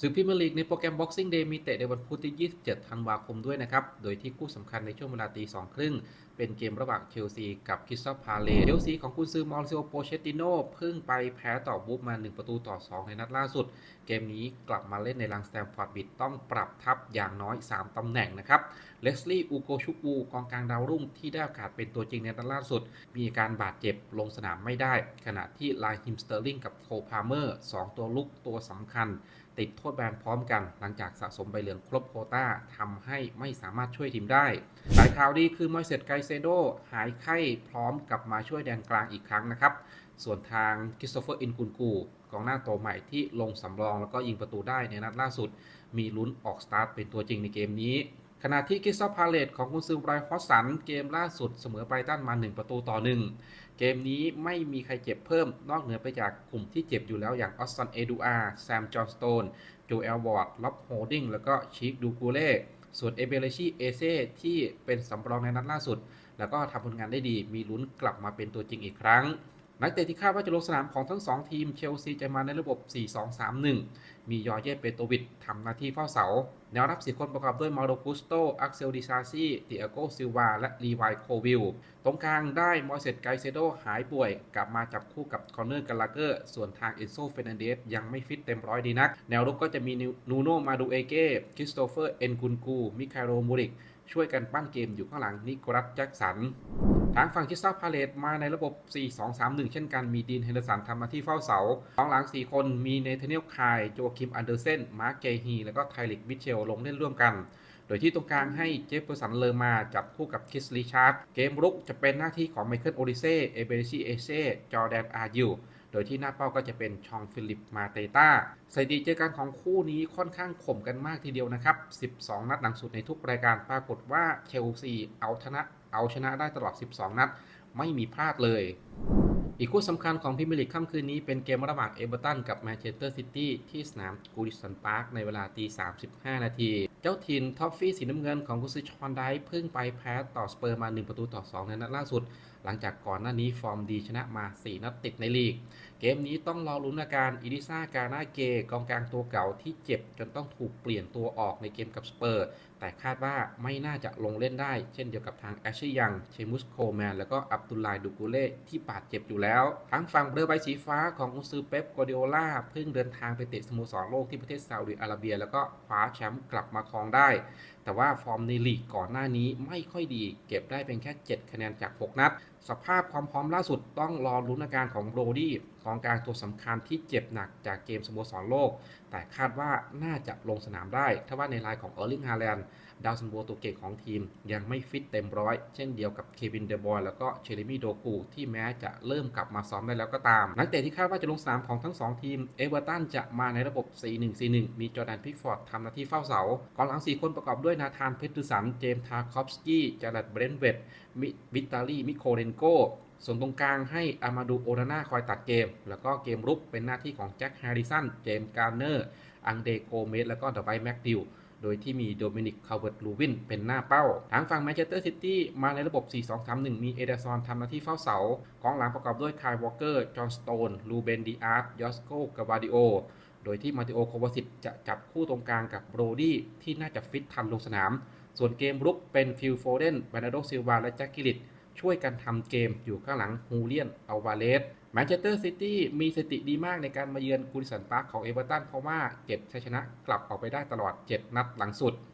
ศึกพรีเมียร์ลีกในโปรแกรม Boxing Day มีเตะในวันพุธที่ 27 ธันวาคมด้วยนะครับ โดยที่คู่สำคัญในช่วงเวลาตี2ครึ่ง เป็นเกมระหว่างเชลซีกับคิสตัลพาเลเชลซีของคุณซือมอริซิโอโปเชติโนเพิ่งไปแพ้ต่อบูฟมา 1 ประตูต่อ 2 ในนัดล่าสุด เกมนี้กลับมาเล่นในลังสแตมฟอร์ดบิดต้องปรับทัพอย่างน้อย 3 ตำแหน่งนะครับ เลสลี่อูโกชุกูกองกลางดาวรุ่งที่ได้โอกาสเป็นตัวจริงในนัดล่าสุด มีอาการบาดเจ็บลงสนามไม่ได้ ขณะที่ไลฮิมสเตอร์ลิงกับโคพาเมอร์2ตัวลุกตัวสำคัญ ติดโทษแบนพร้อมกัน หลังจากสะสมใบเหลืองครบโคต้าทำให้ไม่สามารถช่วยทีมได้สายข่าวดีคือมอยเซตไกเซโดหายไข้พร้อมกลับมาช่วยแดนกลางอีกครั้งนะครับ ส่วนทางคริสโตเฟอร์อินกุนกูกองหน้าตัวใหม่ที่ลงสำรองแล้วก็ยิงประตูได้ในนัดล่าสุด มีลุ้นออกสตาร์ทเป็นตัวจริงในเกมนี้ ขณะที่คริสตัลพาเลตของคุณซือไบรฮอสสัน เกมล่าสุดเสมอไบรตันมา 1 ประตูต่อ 1 เกมนี้ไม่มีใครเจ็บเพิ่มนอกเหนือไปจากกลุ่มที่เจ็บอยู่แล้วอย่างออสตันเอดูอาแซมจอห์นสโตนโจเอลวอร์ดล็อบโฮลดิงแล้วก็ชีคดูกูเล่ส่วนเอเบเลชีเอเซ่ที่เป็นสำรองในนัดล่าสุด แล้วก็ทำผลงานได้ดีมีลุ้นกลับมาเป็นตัวจริงอีกครั้ง นักเตะที่คาดว่าจะลงสนามของทั้ง 2 ทีมเชลซีจะมาในระบบ 4-2-3-1 มียอร์เย่เปโตวิดทำหน้าที่เฝ้าเสา แนวรับ 4 คนประกอบด้วยมาโรกุสโต อักเซลดิซาซีเตียโกซิลวา และลีวายโควิล ตรงกลางได้มอเซตไกเซโดหายป่วย กลับมาจับคู่กับคอนเนอร์กาลาเกอร์ ส่วนทางเอนโซเฟนันเดสยังไม่ฟิตเต็มร้อยดีนัก แนวรุกก็จะมีนูโนมาดูเอเก้คริสโตเฟอร์เอ็นกุนกู มิคาโรมูริก ช่วยกันปั้นเกมอยู่ข้างหลังนิโคลัสแจ็คสัน ทางฝั่งคริสตัลพาเลตมาในระบบ 4-2-3-1 เช่นกัน มีดีนเฮนเดอร์สันทำหน้าที่เฝ้าเสากองหลัง 4 คน มีเนเธเนียลคายโจคิมอันเดอร์เซน มาร์กเกฮี แล้วก็ไทลิกมิเชล ลงเล่นร่วมกัน โดยที่ตรงกลางให้เจฟเฟอร์สันเลอร์มาจับคู่กับคิสลีชาร์ด เกมรุกจะเป็นหน้าที่ของไมเคิลโอริเซ่ เอเบริชีเอเซ่ จอแดนอาร์ยูโดยที่หน้าเป้าก็จะเป็นชองฟิลิปมาเตต้าสถิติเจอกันของคู่นี้ค่อนข้างข่มกันมากทีเดียวนะครับ 12 นัดหลังสุดในทุกรายการปรากฏว่าเชลซีเอาชนะเอาชนะได้ตลอด 12 นัด ไม่มีพลาดเลย อีกคู่สำคัญของพิมลิกค่ำคืนนี้เป็นเกมระหว่างเอเวอร์ตันกับแมนเชสเตอร์ซิตี้ที่สนามกูดิสันพาร์คในเวลาตี 35 นาที เจ้าทินท็อฟฟี่สีน้ำเงินของกุซิชอนไดเพิ่งไปแพ้ต่อสเปอร์มา 1 ประตูต่อ 2 ในนัดล่าสุด หลังจากก่อนหน้านี้ฟอร์มดีชนะมา 4 นัดติดในลีก เกมนี้ต้องรอลุ้นอาการอิริซากานาเกกองกลางตัวเก่าที่เจ็บจนต้องถูกเปลี่ยนตัวออกในเกมกับสเปอร์ แต่คาดว่าไม่น่าจะลงเล่นได้ เช่นเดียวกับทางแอชยัง เชมุสโคแมน แล้วก็อับดุลไลดูกูเล่ที่บาดเจ็บอยู่แล้ว ทั้งฝั่งเรือใบสีฟ้าของอุซือเป๊ปกัวเดโอลาเพิ่งเดินทางไปเตะสโมสรโลกที่ประเทศซาอุดิอาระเบีย แล้วก็คว้าแชมป์กลับมาครองได้ แต่ว่าฟอร์มในลีกก่อนหน้านี้ไม่ค่อยดี เก็บได้เป็นแค่ 7 คะแนนจาก 6 นัด สภาพความพร้อมล่าสุดต้องรอลุ้นอาการของโบรดี้กองกลางตัวสำคัญที่เจ็บหนักจากเกมสโมสรโลก แต่คาดว่าน่าจะลงสนามได้ ถ้าว่าในรายของเออร์ลิงฮาแลนด์ดาวซันโบตัวเก่งของทีม ยังไม่ฟิตเต็มร้อย เช่นเดียวกับเควินเดบอยแล้วก็เชเรมีโดกูที่แม้จะเริ่มกลับมาซ้อมได้แล้วก็ตาม นักเตะที่คาดว่าจะลงสนามของทั้ง 2 ทีม เอเวอร์ตันจะมาในระบบ 4-1-4-1 มีจอร์แดนพิกฟอร์ดทำหน้าที่เฝ้าเสากองหลัง 4 คนประกอบด้วยนาธานเพตรสัน เจมส์ทาคอฟสกี้จารัดเบรนเวตมิวิตาลีมิโคเรนโกส่วนตรงกลางให้อามาดูโอนาน่าคอยตัดเกม แล้วก็เกมรุกเป็นหน้าที่ของแจ็คแฮร์ริสัน เจมส์การ์เนอร์ อังเดโกเมส แล้วก็เดอไวท์แม็กดิวโดยที่มีโดมินิก คาร์เวิร์ตลูวิน เป็นหน้าเป้า ทางฝั่งแมนเชสเตอร์ซิตี้มาในระบบ 4-2-3-1 มีเอเดซอนทำหน้าที่เฝ้าเสา กองหลังประกอบด้วยคายวอลเกอร์ จอห์นสโตน ลูเบนดีอาร์ตยอสโกกาวาดิโอ โดยที่มาติโอ โควาสิตจะจับคู่ตรงกลางกับโบรดี้ที่น่าจะฟิตทันลงสนาม ส่วนเกมรุกเป็นฟิลโฟเดนบานาโดซิลวา และแจ็คกิลิต ช่วยกันทำเกมอยู่ข้างหลังฮูเลียนอัลวาเลสแมนเชสเตอร์ซิตี้มีสติดีมากในการมาเยือนกูริสันพาร์คของเอเวอร์ตันเพราะว่าเก็บชัยชนะกลับออกไปได้ตลอด 7 นัดหลังสุด